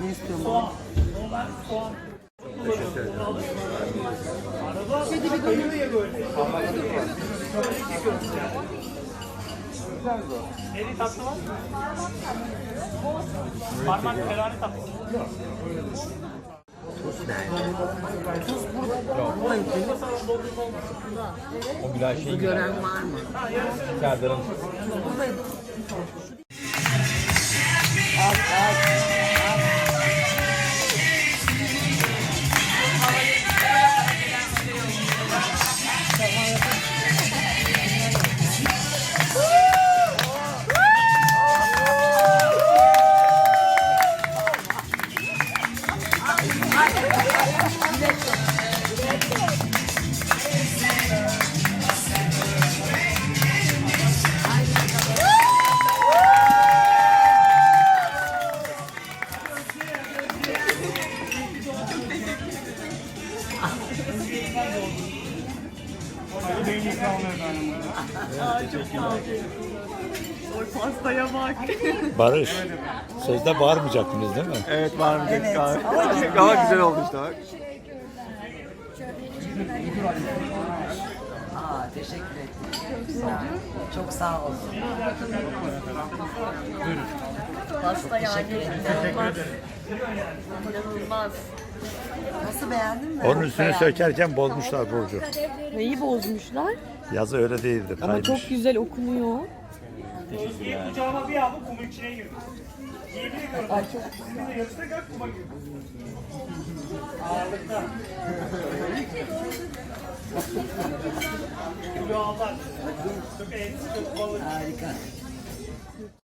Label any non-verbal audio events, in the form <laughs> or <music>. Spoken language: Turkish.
Ne istiyorsun? Neli tatlı var? Parmak ferahane tatlı. O güzel şey Gören var mı? Serdar'ın Barış, sözde bağırmayacaktınız değil mi? Evet mı? Evet. Ama güzel oldu işte bak. Aa, teşekkür ederim. Çok. Çok sağ olun. Pasta yani inanılmaz. İnanılmaz. Nasıl beğendin mi? Onun üstünü sökerken bozmuşlar Burcu. Neyi bozmuşlar? Yazı öyle değildi. Ama kaymış. çok güzel okunuyor. Özge'yi kucağıma bir aldım kumun içine girdim. Yemin ediyorum. Ay çok. De yarışta gel kuma girdim. Ağırlıkta. Kilo. <laughs> Çok et, çok balık. Harika.